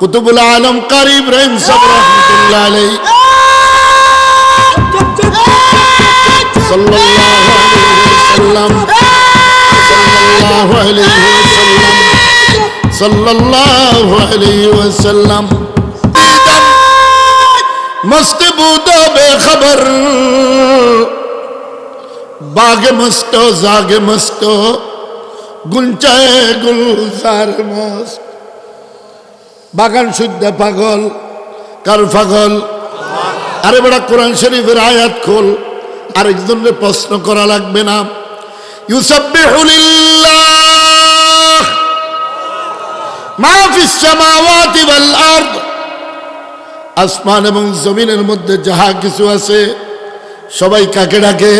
কুতুবুল আলম কারি ইব্রাহিম সাহেব রহমতুল্লাহ আলাই সাল্লাল্লাহু আলাইহি ওয়াসাল্লাম। সাল্লাল্লাহু আলাইহি ওয়াসাল্লাম। সাল্লাল্লাহু আলাইহি ওয়াসাল্লাম। মস্ত বুদা বেখবর। বাগ মস্ত, জাগ মস্ত। গুঞ্চায় গুলজার মস্ত। বাগান শুদ্ধ পাগল, কার পাগল। আরে বড় কোরআন শরীফের আয়াত খোল আরেকজনের প্রশ্ন করা লাগবে না। মা আসমান এবং জমিনের মধ্যে যাহা কিছু আছে, সবাই কাকে ডাকে?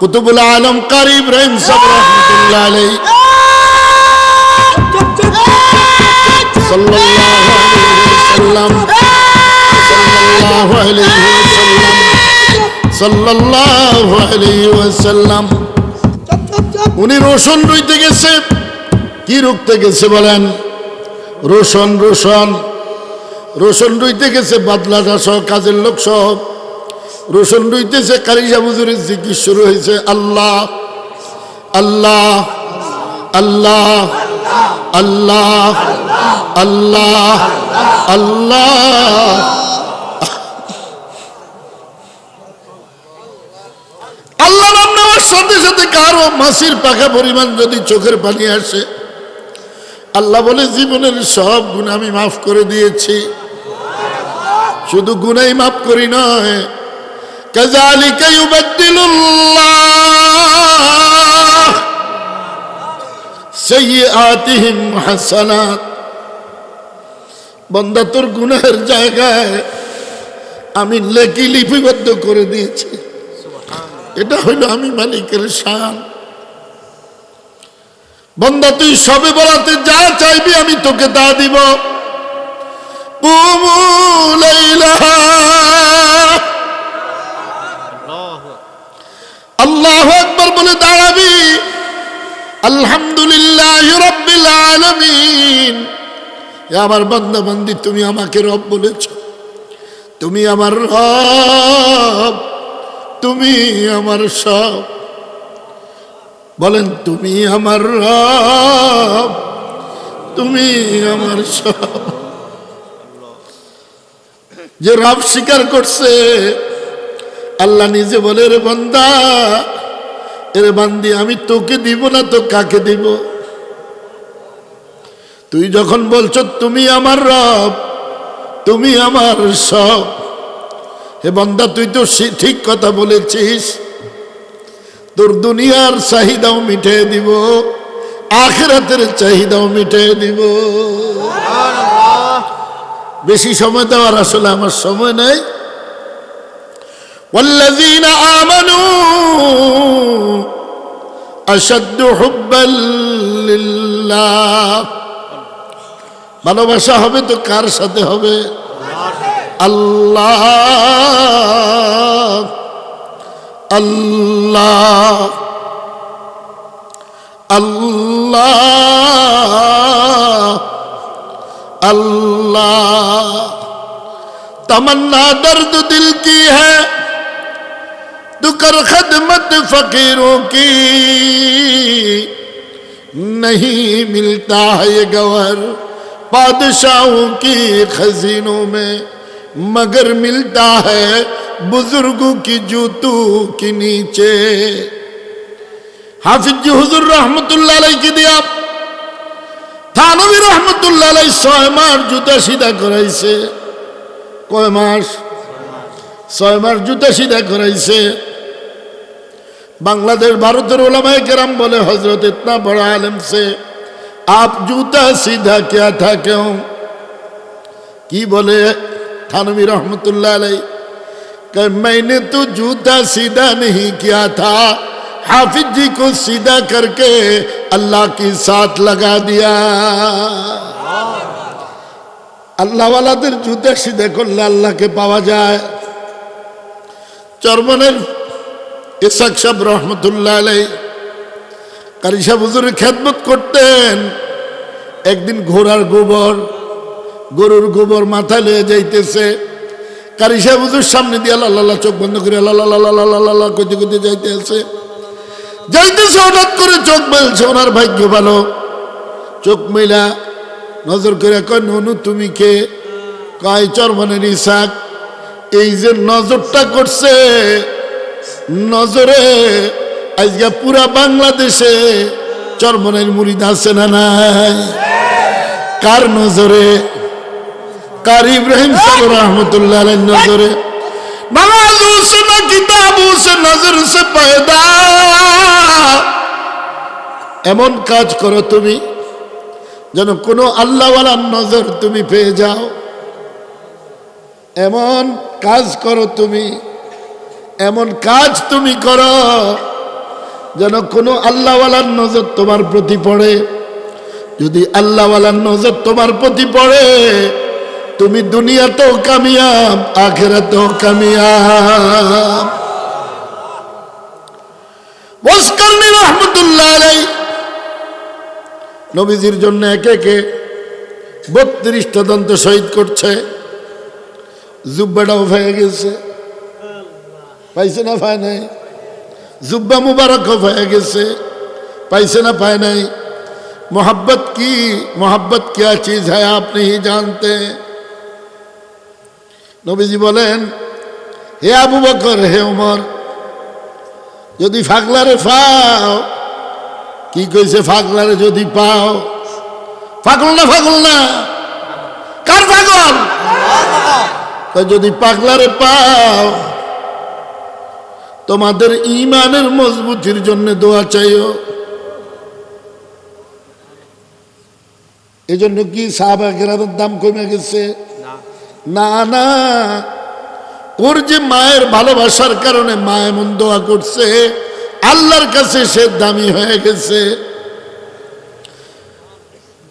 কুতুবুল আলম কারি ইব্রাহিম সাহেব রহমতুল্লাহ উনি রোশন রইতে গেছে। কি রুখতে গেছে বলেন? রোশন রোশন। রোশন রইতে গেছে বাদলাটা সহ, কাজের লোক সহ। রোশন রইতেছে কারিজা বুজুরের জিজ্ঞেস শুরু হয়েছে। আল্লাহ আল্লাহ আল্লাহ। আল্লাহ আল্লাহ আল্লাহ। আল্লাহ নাম নেওয়ার সাথে সাথে কারও মাসির পাখা পরিমাণ যদি চোখের পানি আসে, আল্লাহ বলে, জীবনের সব গুণ আমি মাফ করে দিয়েছি। শুধু গুণাই মাফ করি নয়। কাজালিকা ইউবাদ্দিলুল্লাহ। সাইয়াতিহিম হাসানাত। বন্দা তোর গুনাহের জায়গায় আমি লেকি লিপিবদ্ধ করে দিয়েছি। এটা হইল আমি মালিকের শান। বন্দা তুই সবে বলাতে যা চাইবি আমি তোকে তা দিব। আল্লাহ একবার বলে দাঁড়াবি। আলহামদুলিল্লাহ আমার বান্দা বান্দি তুমি আমাকে রব বলেছ। তুমি আমার রব, তুমি আমার সব। বলেন, তুমি আমার রব, তুমি আমার সব। যে রব স্বীকার করছে, আল্লাহ নিজে বলে, রে বান্দা এর বান্দি আমি তোকে দিব না তো কাকে দিব? তুই যখন বলছ তুমি আমার রব তুমি আমার সব হে বান্দা তুই তো সে- ঠিক কথা বলেছিস। তোর দুনিয়ার চাহিদাও মিটে দিব আখেরাতের চাহিদাও মিটে দিব। বেশি সময় দেওয়ার আসলে আমার সময় নাই। والذين آمنوا أشد حبا لله. ভালোবাসা হবে তো কার সাথে হবে? আল্লাহ। আল্লাহ। আল্লাহ। আল্লাহ। তমন্না দর্দ দিল কি হ্যাঁ? तू कर खदमत फकीरों की नहीं मिलता है ये गवर बादशाहों की खजीनों में मगर मिलता है बुजुर्गों की जूतों के नीचे हाफिज जी हुजूर रहमतुल्लाह अलैह की दिया থানবী রহমতুল্লাহ আলাই ছয় মাস জুতা সিধা করাইছে কয় মাস ছয় মাস জুতা সিধা করাইছে বাংলাদেশ ভারতের ওলামায় কেরাম বলে হজরত ইতনা বড় আলম সে আপ জুতা সিধা क्या था क्यों কি বলে থানবী রহমতুল্লাহ আলাই कि मैंने तो जूता सीधा नहीं किया था हाफिज जी को सीधा करके अल्लाह के साथ लगा दिया আল্লাহ ওয়ালাদের জুতা সিধা করলে আল্লাহকে পাওয়া যায় চরমনের ইসাক সাহেব রহমতুল্লাহ আলাই, কারি সাহেব হুজুরের খেদমত করতেন। একদিন ঘোড়ার গোবর, গরুর গোবর মাথায় লয়ে যাইতেছে। কারি সাহেব হুজুর সামনে দিয়ে আল্লাহ চোখ বন্ধ করে আল্লাহ কইতে কইতে যাইতেছে। যাইতেছে, হঠাৎ করে চোখ মেলছে, ওনার ভাগ্য ভালো। চোখ মেলা, নজর করে কয়, ননু, তুমি কে? কয়, চরমনের ইসাক। এই যে নজরটা করছে নজরে, আজকে পুরা বাংলাদেশে চরমনের মুড়িদ আছে না নাই? কার নজরে? কার ইব্রাহিম সাহেব রহমতুল্লাহ নজরে? সে এমন কাজ করো তুমি, যেন কোনো আল্লাহওয়ালার নজর তুমি পেয়ে যাও। এমন কাজ করো তুমি এমন কাজ তুমি করো যেন কোনো আল্লাহওয়ালার নজর তোমার প্রতি পড়ে। যদি আল্লাহওয়ালার নজর তোমার প্রতি পড়ে, তুমি দুনিয়াতেও কামিয়াব, আখেরাতেও কামিয়াব। নবীজির জন্য একে একে বত্রিশটা দন্ত শহীদ করছে। জুব্বাটাও হয়ে গেছে। পাইছে না পায় নাই জুব্বা মুবারক হয়ে গেছে পাইছে না পায় নাই मोहब्बत की मोहब्बत क्या चीज है आप नहीं जानते নবীজি বলেন হে আবু বকর হে উমর যদি ফাগলারে পাও কি কইছে ফাগলারে যদি পাও পাগল না পাগল না কার পাগল কয় যদি পাগলারে পাও তোমাদের ইমানের মজবুতির জন্য দোয়া চাইও। এই জন্য কি সাহাবা কেরামের দাম কমে গেছে? না। না ওর যে মায়ের ভালোবাসার কারণে মা এমন দোয়া করছে আল্লাহর কাছে সে দামি হয়ে গেছে।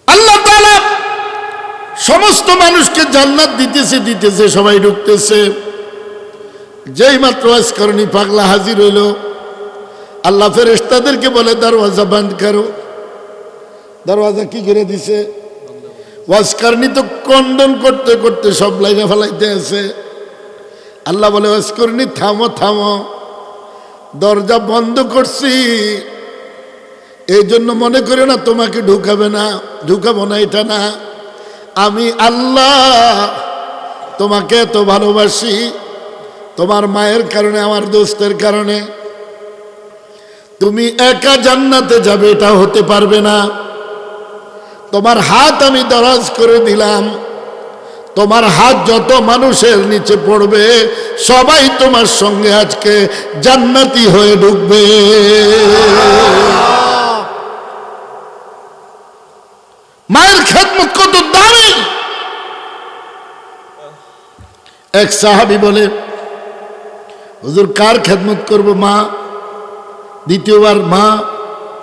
আল্লাহ সমস্ত মানুষকে জান্নাত দিতেছে দিতেছে সবাই ঢুকতেছে। যেই মাত্র আজকরণী পাগলা হাজির হইল। আল্লাহ ফেরেশতাদেরকে বলে, দরওয়াজা বন্ধ করো। দরওয়াজা কি করে দিছে? ওয়াজকারনি তো কন্ডন করতে করতে সব লাগা ফেলাইতে আছে। আল্লাহ বলে ওয়াজকরনি থামো থামো। দরজা বন্ধ করছি। এই জন্য মনে করে না, তোমাকে ঢুকাবে না, ঢুকাবো না, এটা না। আমি আল্লাহ তোমাকে এত ভালোবাসি। তোমার মায়ের কারণে, আমার দোস্তের কারণে। তুমি একা জান্নাতে যাবে, এটা হতে পারবে না। তোমার হাত আমি দরাজ করে দিলাম। তোমার হাত যত মানুষের নিচে পড়বে, সবাই তোমার সঙ্গে আজকে জান্নাতি হয়ে ঢুকবে। মায়ের খেদমত কত দামি এক সাহাবি বলে হুজুর কার খেদমত করব মা দ্বিতীয়বার মা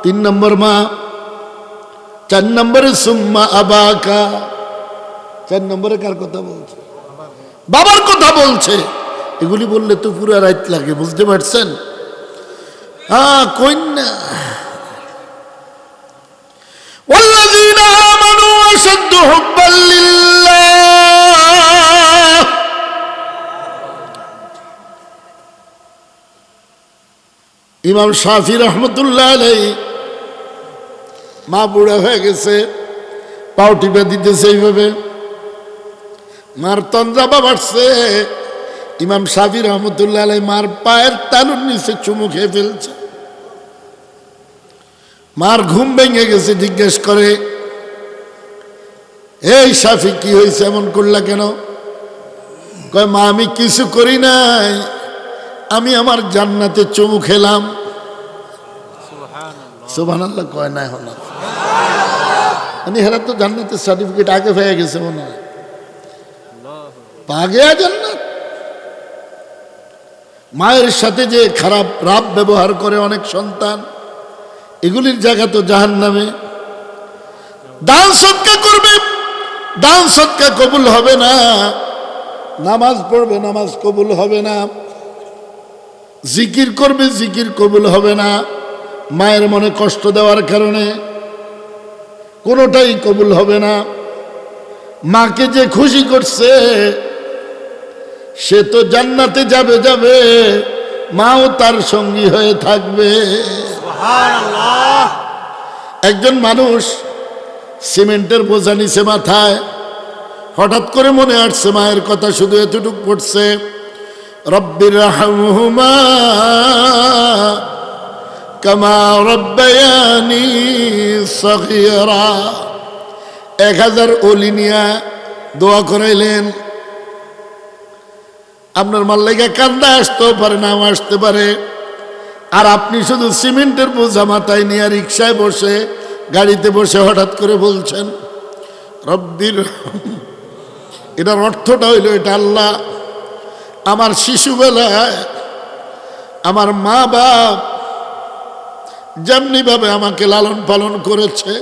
তিন নম্বর মা চার নম্বরে সুম্মা আবাকা চার নম্বরে কার কথা বলছে বাবার কথা বলছে এগুলি বললে তো পুরো রাত লাগে বুঝতে পারছেন হ্যাঁ কন্যা والذين ইমাম শাফি রহমতুল্লাহ আলাই মা বুড়া হয়ে গেছে, পাও টিপে দিতেছে এইভাবে। মার তন্দ্রাবা বাড়ছে ইমাম শাফি রহমতুল্লাহ আলাই মার পায়ের তালুর নিচে চুমু খেয়ে ফেলছে। মার ঘুম ভেঙে গেছে, জিজ্ঞেস করে, এই শাফি, কি হয়েছে? এমন করলা কেন? কয়, মা, আমি কিছু করি নাই। আমি আমার জান্নাতে চুমু খেলাম। সুবাহ কয় নাই হল। মানে হেরা তো জান্নাতের সার্টিফিকেট আগে পেয়ে গেছে মনে হয়। পাগে জান্নাত। মায়ের সাথে যে খারাপ রাব ব্যবহার করে অনেক সন্তান এগুলির জায়গা তো জাহান নামে দান সৎকা করবে দান সৎকা কবুল হবে না। নামাজ পড়বে নামাজ কবুল হবে না। জিকির করবে জিকির কবুল হবে না। মায়ের মনে কষ্ট দেওয়ার কারণে কোনোটাই কবুল হবে না। মাকে যে খুশি করছে সে তো জান্নাতে যাবে যাবে। মাও তার সঙ্গী হয়ে থাকবে। একজন মানুষ সিমেন্টের বোঝা নিছে মাথায় হঠাৎ করে মনে আসছে মায়ের কথা শুধু এতটুক পড়ছে। রব্বির রাহমহুমা কামা রব্বায়ানি সগীরা। এক হাজার অলি নিয়া দোয়া করাইলেন। আপনার মাল্লাইকা কান্দা আসতেও পারে, নাও আসতে পারে। আর আপনি শুধু সিমেন্টের বোঝা মাথায় নিয়ে রিক্সায় বসে, গাড়িতে বসে হঠাৎ করে বলছেন, রব্বির এটার অর্থটা হইল এটা আল্লাহ আমার শিশুবেলায় আমার মা বাপ যেমনিভাবে আমাকে লালন পালন করেছে,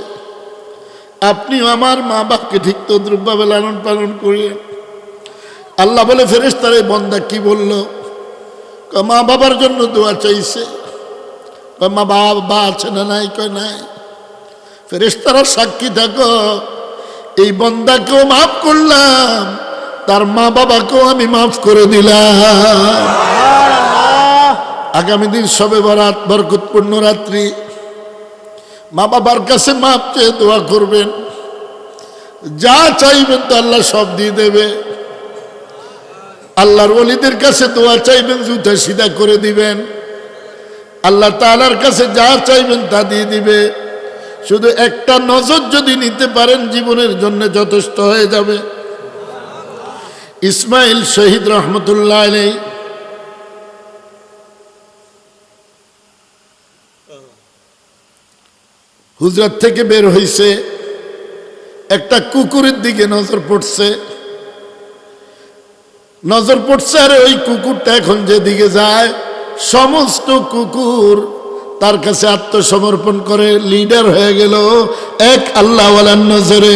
আপনিও আমার মা বাপকে ঠিক তদ্রুপভাবে লালন পালন করিয়ে আল্লাহ বলে ফেরেস্তার এই বন্দা কি বলল? মা বাবার জন্য দোয়া চাইছে। মা বাবা আছে না নাই? কয়, নাই। ফেরেস্তারা সাক্ষী থাকো, এই বন্দাকেও মাফ করলাম। তার মা বাবাকেও আমি মাফ করে দিলাম। আগামী দিন সবে বরাত, বরকতপূর্ণ রাত্রি। মা বাবার কাছে মাপ চেয়ে দোয়া করবেন। যা চাইবেন তো আল্লাহ সব দিয়ে দেবে। আল্লাহর ওলিদের কাছে দোয়া চাইবেন, জুতা সিধা করে দিবেন। আল্লাহ তালার কাছে যা চাইবেন তা দিয়ে দিবে। শুধু একটা নজর যদি নিতে পারেন, জীবনের জন্য যথেষ্ট হয়ে যাবে। ইসমাইল শহীদ রহমতুল্লাহ আলাই হুজরাত থেকে বের হইছে, একটা কুকুরের দিকে নজর পড়ছে। নজর পড়ছে, আর ওই কুকুরটা এখন যেদিকে যায়, সমস্ত কুকুর তার কাছে আত্মসমর্পণ করে লিডার হয়ে গেল, এক আল্লাহওয়ালার নজরে।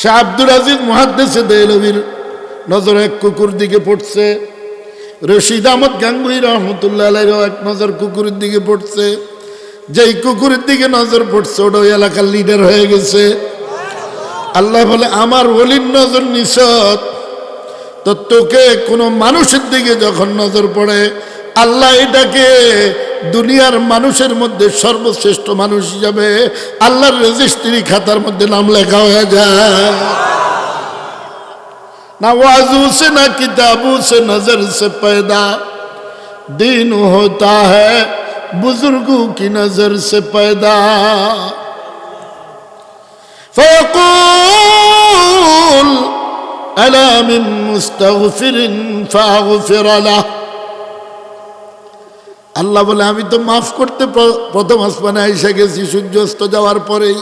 শাহ আব্দুল আজিজ মহাদ্দেশে দেলবির নজরে এক কুকুর দিকে পড়ছে। রশিদ আহমদ গাঙ্গুই রহমতুল্লাহ এক নজর কুকুরের দিকে পড়ছে। যেই কুকুরের দিকে নজর পড়ছে ওটা ওই এলাকার লিডার হয়ে গেছে। আল্লাহ বলে, আমার ওলির নজর নিষদ তো তোকে কোনো মানুষের দিকে যখন নজর পড়ে, আল্লাহ এটাকে দুনিয়ার মানুষের মধ্যে সর্বশ্রেষ্ঠ মানুষ হিসাবে আল্লাহর রেজিস্ট্রি খাতার মধ্যে নাম লেখা হয়ে যায়। না ওয়াজু সে না কিতাবু সে নজর সে পয়দা। দিন হতা হ্যাঁ बुजुर्गों की नजर से पैदा फकूल अला मुस्तफिर फागफिर আল্লাহ বলে, আমি তো মাফ করতে প্র- প্রথম আসমানে এসে গেছি সূর্য অস্ত যাওয়ার পরেই।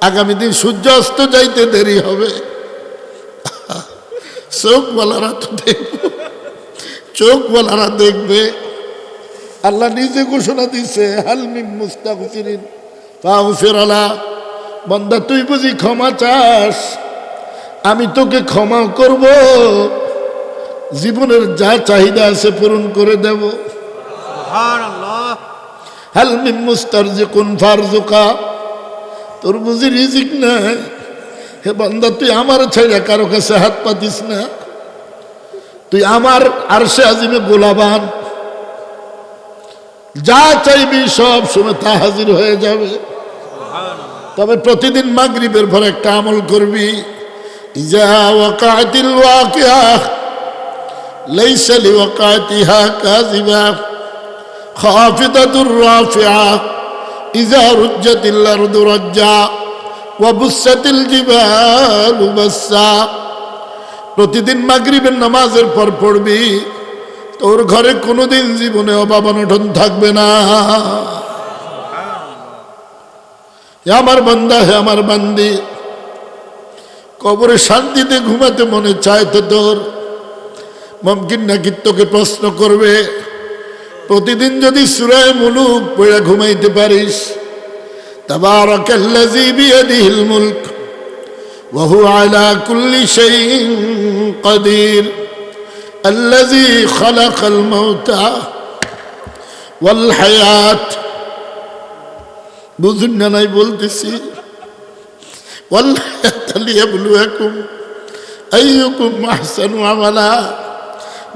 আগামী দিন সূর্য অস্ত যাইতে দেরি হবে। চোখওয়ালারা তো দেখবে, চোখওয়ালারা দেখবে। আল্লাহ নিজে ঘোষণা দিছে হালমিম মুস্তাগফিরিন ফাগফির আলা বন্দা, তুই বুঝি ক্ষমা চাস? আমি তোকে ক্ষমা করব। জীবনের যা চাহিদা আছে পূরণ করে দেব। হালমিম মুস্তারজিকুন ফারজুকা। তোর বুঝি রিজিক নাই? হে বান্দা তুই আমার ছেড়ে কারও কাছে হাত পাতিস না? তুই আমার আরশে আজিমে গোলাবান। যা চাইবি সব সময় তা হাজির হয়ে যাবে। তবে প্রতিদিন মাগরিবের পর একটা আমল করবি। ইজা প্রতিদিন মাগরিবের নামাজের পর পড়বি, তোর ঘরে কোনোদিন জীবনে অভাব অনটন থাকবে না। হে আমার বান্দা, হে আমার বান্দি, কবরে শান্তিতে ঘুমাতে মনে চায় তো তোর। মমকিন নাকি তোকে প্রশ্ন করবে প্রতিদিন যদি সুরায় মুলুক পড়ে ঘুমাইতে পারিস تبارك الذي بيده الملك وهو على كل شيء قدير الذي خلق الموت والحياة বুঝুন না নাই বলতেছি والحياة ليبلوكم أيكم أحسن عملا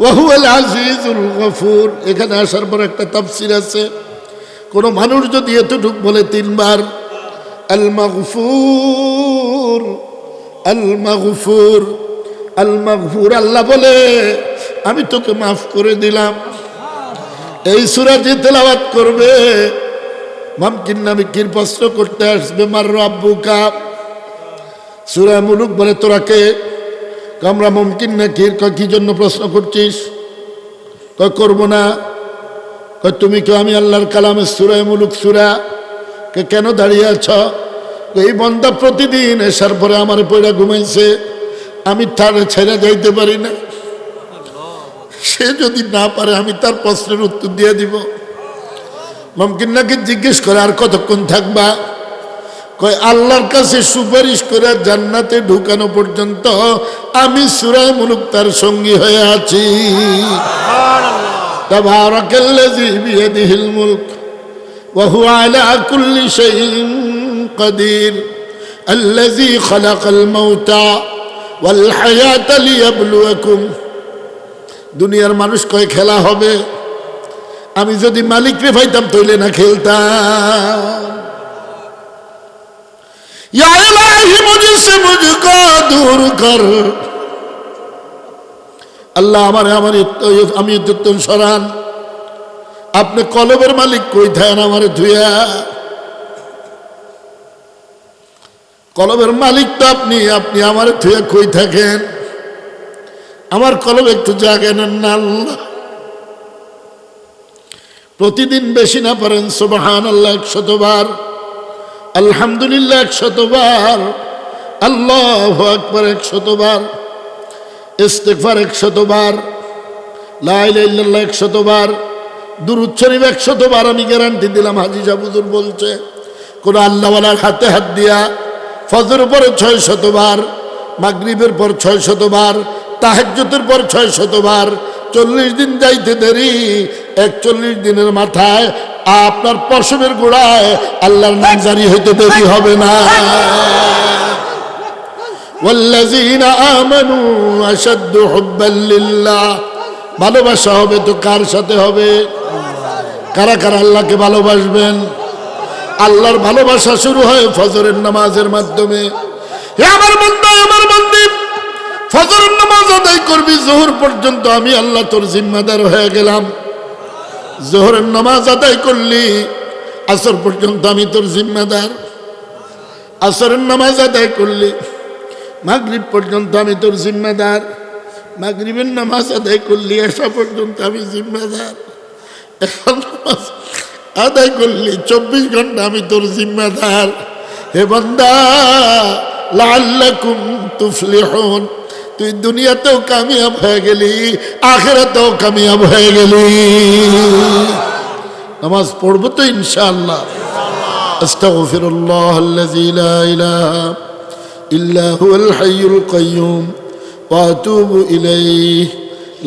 ওয়াহুয়াল আজিজুল গফুর। এখানে আসার পর একটা তাফসির আছে। কোনো মানুষ যদি এতটুক বলে তিনবার, আল মাগফুর আল মাগফুর আল মাগফুর, আল্লাহ বলে, আমি তোকে মাফ করে দিলাম। এই সুরা যে তেলাওয়াত করবে, মামকিন নামে প্রশ্ন করতে আসবে মার কাপ সুরা মুলুক বলে তোরাকে কে আমরা মুমকিন না কির কয়, কি জন্য প্রশ্ন করছিস? কয়, করব না। কয়, তুমি কেউ, আমি আল্লাহর কালামের সুরায় মুলুক সুরা। কে, কেন দাঁড়িয়ে আছ? এই বন্দা প্রতিদিন এসার পরে আমার পয়লা ঘুমাইছে। আমি তার ছেড়ে যাইতে পারি না। সে যদি না পারে, আমি তার প্রশ্নের উত্তর দিয়ে দিব। মমকিন নাকি জিজ্ঞেস করে, আর কতক্ষণ থাকবা? কয় আল্লাহর কাছে সুপারিশ করে জান্নাতে ঢুকানো পর্যন্ত আমি সুরায় মুলুক তার সঙ্গী হয়ে আছি তাবারাকাল্লাযী বিয়াদিহিল মুলক ওয়া হুয়া আলা কুল্লি শাইইন কাদির الذي خلق الموت والحياة ليبلوكم দুনিয়ার মানুষ কয় খেলা হবে আমি যদি মালিকরে পাইতাম তৈলে না খেলতাম या इलाही मुझसे मुझको दूर कर আল্লাহ আমার আমার আমি উত্তর সরান আপনি কলবের মালিক কই থাকেন আমার ধুয়া কলবের মালিক তো আপনি আপনি আমার ধুয়া কই থাকেন আমার কলব একটু জাগে নেন না আল্লাহ প্রতিদিন বেশি না পারেন সুবাহান আল্লাহ একশতবার আলহামদুলিল্লাহ একশতবার, আল্লাহ আকবর একশতবার ইস্তেকফার একশতবার লাইল্লাহ একশতবার, দুরুদ শরীফ একশতবার আমি গ্যারান্টি দিলাম, হাজি জাবুদুর বলছে, কোন আল্লাহওয়ালার হাতে হাত দিয়া ফজর পরে ছয় শতবার মাগরিবের পর ছয় শতবার তাহাজ্যতের পর ছয় শতবার চল্লিশ দিন যাইতে দেরি একচল্লিশ দিনের মাথায় আপনার পশমের গোড়ায় আল্লাহর নাম জারি হইতে দেরি হবে না والذين آمنوا أشد حبا لله ভালোবাসা হবে তো কার সাথে হবে কারা কারা আল্লাহকে ভালোবাসবেন আল্লাহর ভালোবাসা শুরু হয় ফজরের নামাজের মাধ্যমে হে আমার বন্ধু আমার মন্দির ফজরের নামাজ আদায় করবি, জোহর পর্যন্ত আমি আল্লাহ তোর জিম্মাদার হয়ে গেলাম। জোহরের নামাজ আদায় করলি, আসর পর্যন্ত আমি তোর জিম্মাদার। আসরের নামাজ আদায় করলি, মাগরিব পর্যন্ত আমি তোর জিম্মাদার। মাগরিবের নামাজ আদায় করলি এসা পর্যন্ত আমি জিম্মাদার। এখন আদায় করলি, চব্বিশ ঘণ্টা আমি তোর জিম্মাদার। হে বন্দা লাল্লাকুম তুফলিহুন। তুই দুনিয়াতেও কামিয়াব হয়ে গেলি আখেরাতেও কামিয়াব হয়ে গেলি। নামাজ পড়ব তো ইনশাল্লাহ أستغفر الله الذي لا إله إلا هو الحي القيوم وأتوب إليه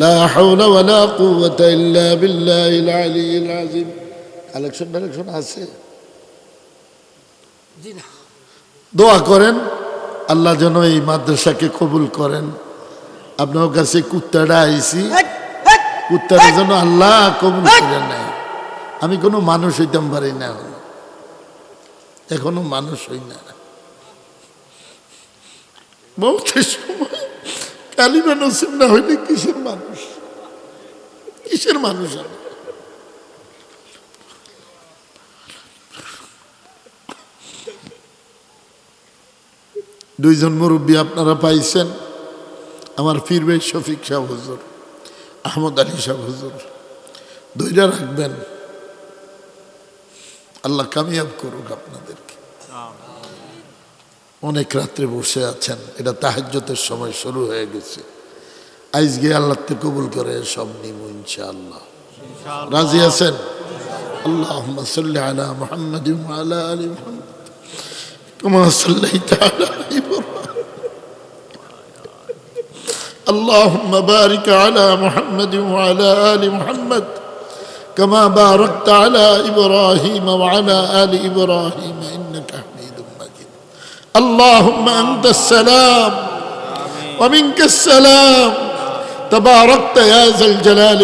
لا حول ولا قوة إلا بالله العلي العظيم কালেকশন কালেকশন আছে? দোয়া করেন আল্লাহ যেন এই মাদ্রাসাকে কবুল করেন। আপনার কাছে কুত্তাটা আইছি। কুত্তাটা যেন আল্লাহ কবুল করে নেয়। আমি কোনো মানুষ হইতাম পারি না। এখনও মানুষ হই না। মৌতের সময় কালিমা নসিব না হইলে কিসের মানুষ? কিসের মানুষ আমি? দুইজন মুরব্বী আপনারা পাইছেন। আমার পীর ভাই শফিক সাহ হজুর, আহমদ আলী সাহ হজুর, দুইটা রাখবেন। আল্লাহ কামিয়াব করুক আপনাদেরকে। অনেক রাত্রে বসে আছেন, এটা তাহাজ্যতের সময় শুরু হয়ে গেছে। আজকে আল্লাহকে কবুল করে সব নিব ইনশাআল্লাহ। রাজি আছেন? আল্লাহ আলা মোহাম্মদ আলা আলী মোহাম্মদ। কুমার সাল্লাহ اللهم بارك على محمد وعلى آل محمد كما باركت على إبراهيم وعلى آل إبراهيم إنك حميد مجيد. اللهم أنت السلام ومنك السلام. تباركت يا ذا الجلال